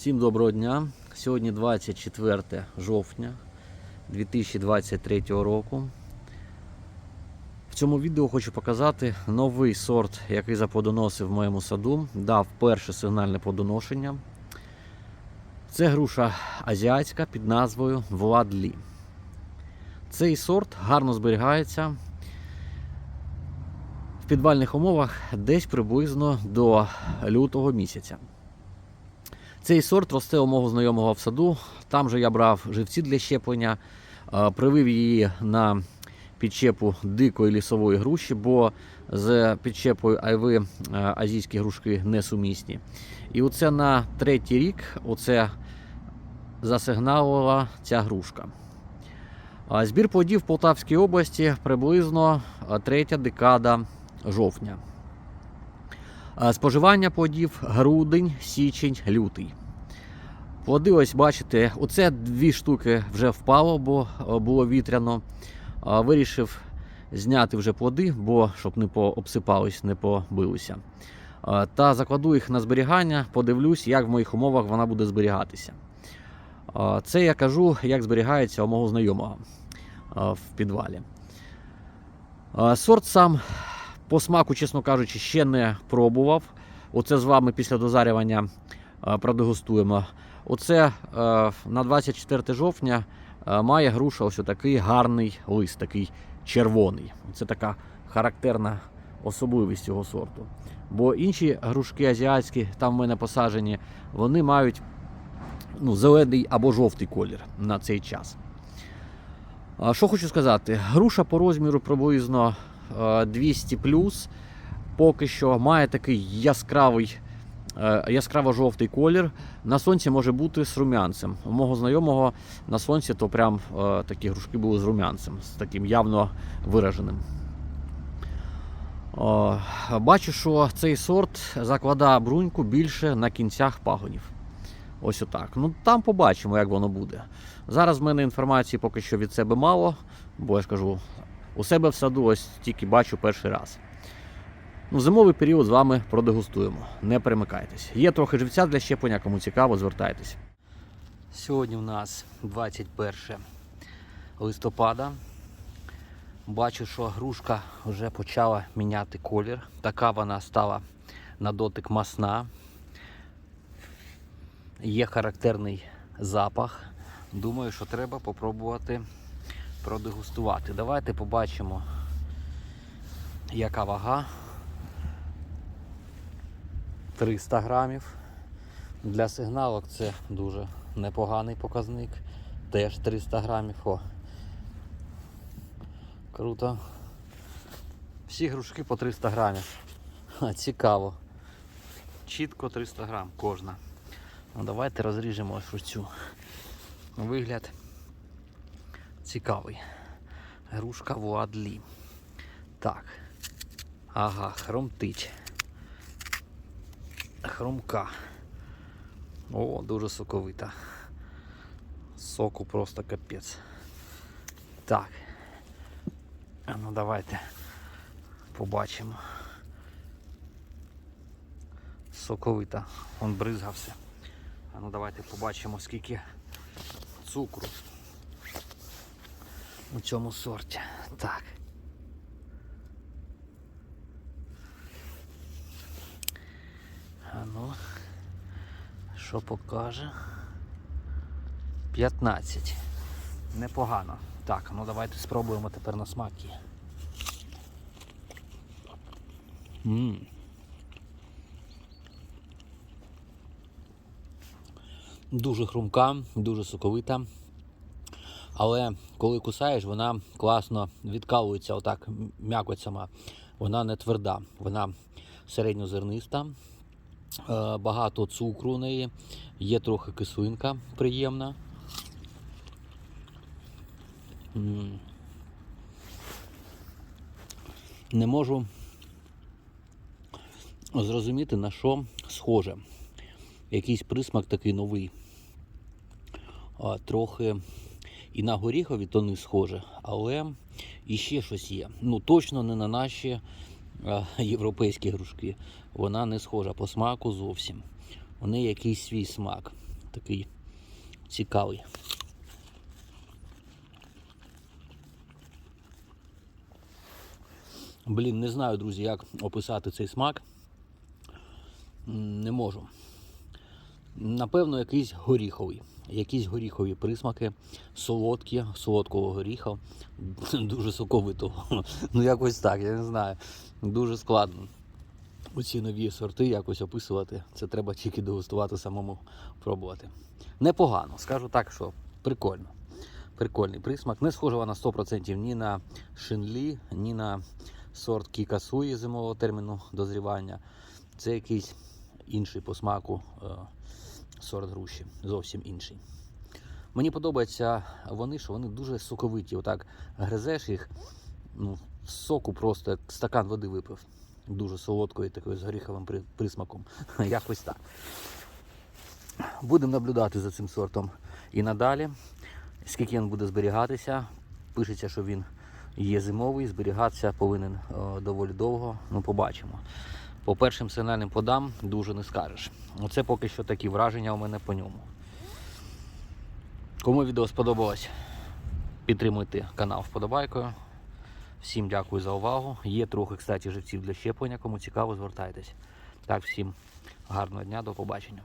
Всім доброго дня. Сьогодні 24 жовтня 2023 року. В цьому відео хочу показати новий сорт, який заплодоносив в моєму саду. Дав перше сигнальне плодоношення. Це груша азіатська під назвою Владлі. Цей сорт гарно зберігається в підвальних умовах десь приблизно до лютого місяця. Цей сорт росте у мого знайомого в саду. Там же я брав живці для щеплення, е, привив її на підчепу дикої лісової груші, бо з підчепою айви е, азійські грушки несумісні. І оце на третій рік оце засигналила ця грушка. Збір плодів в Полтавській області приблизно е, третя декада жовтня. А Споживання плодів грудень, січень, лютий. Плоди, ось бачите, оце дві штуки вже впало, бо е, було вітряно. Вирішив зняти вже плоди, бо щоб не пообсипались, не побилися. Та закладу їх на зберігання, подивлюсь, як в моїх умовах вона буде зберігатися. Це я кажу, як зберігається у мого знайомого в підвалі. Сорт сам по смаку, чесно кажучи, ще не пробував. Оце з вами після дозарювання е, продегустуємо. Оце е, на 24 жовтня е, має груша ось такий гарний лист, такий червоний. Це така характерна особливість цього сорту. Бо інші грушки азіатські, там в мене посаджені, вони мають ну, зелений або жовтий колір на цей час. Що хочу сказати, груша по розміру приблизно 200. Поки що має такий яскравий, е, яскраво-жовтий колір. На сонці може бути з рум'янцем. У мого знайомого на сонці то прям е, такі грушки були з рум'янцем, з таким явно вираженим. Бачу, що цей сорт закладає бруньку більше на кінцях пагонів. Ось отак. Ну там побачимо, як воно буде. Зараз в мене інформації поки що від себе мало, бо я ж кажу, у себе в саду ось тільки бачу перший раз. Ну, зимовий період з вами продегустуємо. Не перемикайтесь. Є трохи живця для щеплення, кому цікаво, звертайтесь. Сьогодні в нас 21 листопада. Бачу, що грушка вже почала міняти колір. Така вона стала на дотик масна. Є характерний запах. Думаю, що треба попробувати продегустувати. Давайте побачимо, яка вага. 300 грамів. Для сигналок це дуже непоганий показник. Теж 300 грамів. О. Круто. Всі грушки по 300 грамів. Ха, цікаво. Чітко 300 грам кожна. Ну, давайте розріжемо ось цю. Вигляд цікавий. Грушка Вуадлі. Так. Ага, хромтить. Хромка. О, дуже соковита. Соку просто капець. Так. Ну давайте побачимо. Соковита. Он бризгався. А ну давайте побачимо, скільки цукру у цьому сорті. Так. А ну, що покаже? 15. Непогано. Так, ну давайте спробуємо тепер на смак її. Дуже хрумка, дуже соковита. Але коли кусаєш, вона класно відкалується, отак м'якоть сама. Вона не тверда, вона середньозерниста, Е, багато цукру у неї, є трохи кислинка приємна. Не можу зрозуміти на що схоже. Якийсь присмак такий новий. Трохи і на горіхові то не схоже, але і ще щось є. Ну точно не на наші а, європейські грушки. Вона не схожа по смаку зовсім. У неї якийсь свій смак. такий цікавий. Блін, не знаю, друзі, як описати цей смак. Не можу. Напевно, якийсь горіховий. Якісь горіхові присмаки, солодкі, солодкого горіха, дуже соковитого. Ну, якось так, я не знаю. Дуже складно. Оці нові сорти якось описувати. Це треба тільки дегустувати самому пробувати. Непогано, скажу так, що прикольно. Прикольний присмак. Не схожа вона 100% ні на шинлі, ні на сорт кікасуї зимового терміну дозрівання. Це якийсь інший по смаку е, сорт груші, зовсім інший. Мені подобаються вони, що вони дуже соковиті. Отак гризеш їх, ну, соку просто як стакан води випив. Дуже солодкою, такою з горіховим присмаком. Якось так. Будемо наблюдати за цим сортом і надалі. Скільки він буде зберігатися. Пишеться, що він є зимовий, зберігатися повинен е, доволі довго. Ну, побачимо. По першим сигнальним подам дуже не скажеш. Оце поки що такі враження у мене по ньому. Кому відео сподобалось, підтримуйте канал вподобайкою. Всім дякую за увагу. Є трохи, кстати, живців для щеплення. Кому цікаво, звертайтесь. Так, всім гарного дня, до побачення.